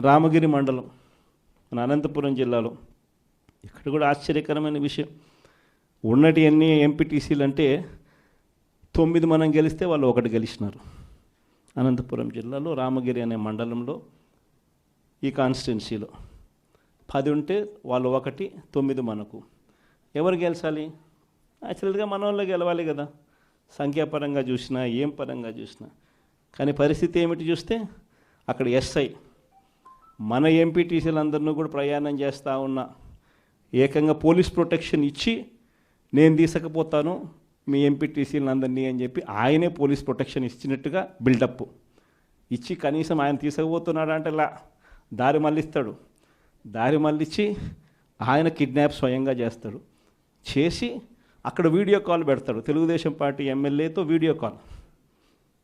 రామగిరి మండలం మన అనంతపురం జిల్లాలో. ఇక్కడ కూడా ఆశ్చర్యకరమైన విషయం. ఉన్నటి ఎన్ని ఎంపీటీసీలు అంటే తొమ్మిది మనం గెలిస్తే వాళ్ళు ఒకటి గెలిచినారు. అనంతపురం జిల్లాలో రామగిరి అనే మండలంలో ఈ కాన్స్టిట్యున్సీలో. పది ఉంటే వాళ్ళు ఒకటి తొమ్మిది మనకు. ఎవరు గెలిచాలి? యాక్చువల్గా మన వాళ్ళు గెలవాలి కదా. సంఖ్యాపరంగా చూసినా ఏం పరంగా చూసినా. కానీ పరిస్థితి ఏమిటి చూస్తే అక్కడ ఎస్ఐ మన ఎంపీటీసీలందరినీ కూడా ప్రయాణం చేస్తూ ఉన్నా. ఏకంగా పోలీస్ ప్రొటెక్షన్ ఇచ్చి నేను తీసుకపోతాను మీ ఎంపీటీసీలందరినీ అని చెప్పి ఆయనే పోలీస్ ప్రొటెక్షన్ ఇచ్చినట్టుగా బిల్డప్. ఇచ్చి కనీసం ఆయన తీసుకుపోతున్నాడు అంటే ఇలా దారి మళ్ళిస్తాడు. దారి మళ్ళించి ఆయన కిడ్నాప్ స్వయంగా చేస్తాడు. చేసి అక్కడ వీడియో కాల్ పెడతాడు. Telugu Desam party ఎమ్మెల్యేతో video call.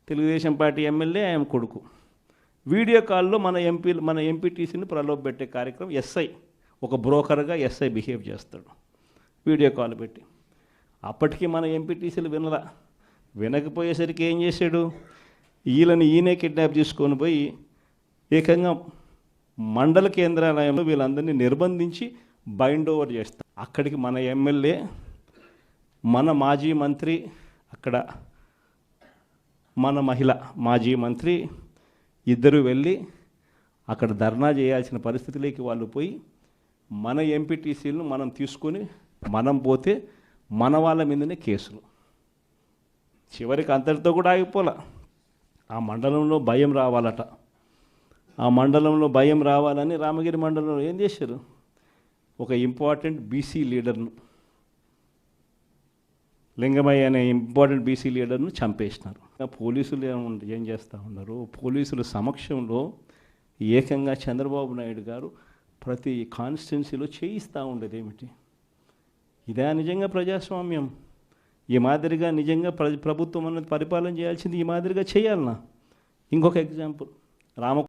Telugu Desam party MLA ఆయన కొడుకు. వీడియో కాల్లో మన ఎంపీ మన ఎంపీటీసీని ప్రలోభ పెట్టే కార్యక్రమం ఎస్ఐ ఒక బ్రోకర్గా ఎస్ఐ బిహేవ్ చేస్తాడు. వీడియో కాల్ పెట్టి. అప్పటికి మన ఎంపీటీసీలు వినరా వినకపోయేసరికి ఏం చేశాడు? వీళ్ళని ఈయనే కిడ్నాప్ తీసుకొని పోయి ఏకంగా మండల కేంద్రాలయంలో వీళ్ళందరినీ నిర్బంధించి బైండ్ ఓవర్ చేస్తారు అక్కడికి మన ఎమ్మెల్యే మన మాజీ మంత్రి అక్కడ మన మహిళ మాజీ మంత్రి ఇద్దరు వెళ్ళి అక్కడ ధర్నా చేయాల్సిన పరిస్థితిలోకి వాళ్ళు పోయి మన ఎంపీటీసీలను మనం తీసుకొని మనం పోతే మన వాళ్ళ మీదనే కేసులు. చివరికి అంతటితో కూడా ఆగిపోలా. ఆ మండలంలో భయం రావాలట. ఆ మండలంలో భయం రావాలని రామగిరి మండలంలో ఏం చేశారు? ఒక ఇంపార్టెంట్ బీసీ లీడర్ను లింగమయ్య అనే ఇంపార్టెంట్ బీసీ లీడర్ను చంపేసినారు. పోలీసులు ఏం- ఏం చేస్తూ ఉన్నారు? పోలీసుల సమక్షంలో ఏకంగా చంద్రబాబు నాయుడు గారు ప్రతి కాన్స్టిట్యున్సీలో చేయిస్తూ ఉండేది ఏమిటి ఇదే నిజంగా ప్రజాస్వామ్యం? ఈ మాదిరిగా నిజంగా ప్ర ప్రభుత్వం అన్నది పరిపాలన చేయాల్సింది ఈ మాదిరిగా చేయాలనా? ఇంకొక ఎగ్జాంపుల్. రామ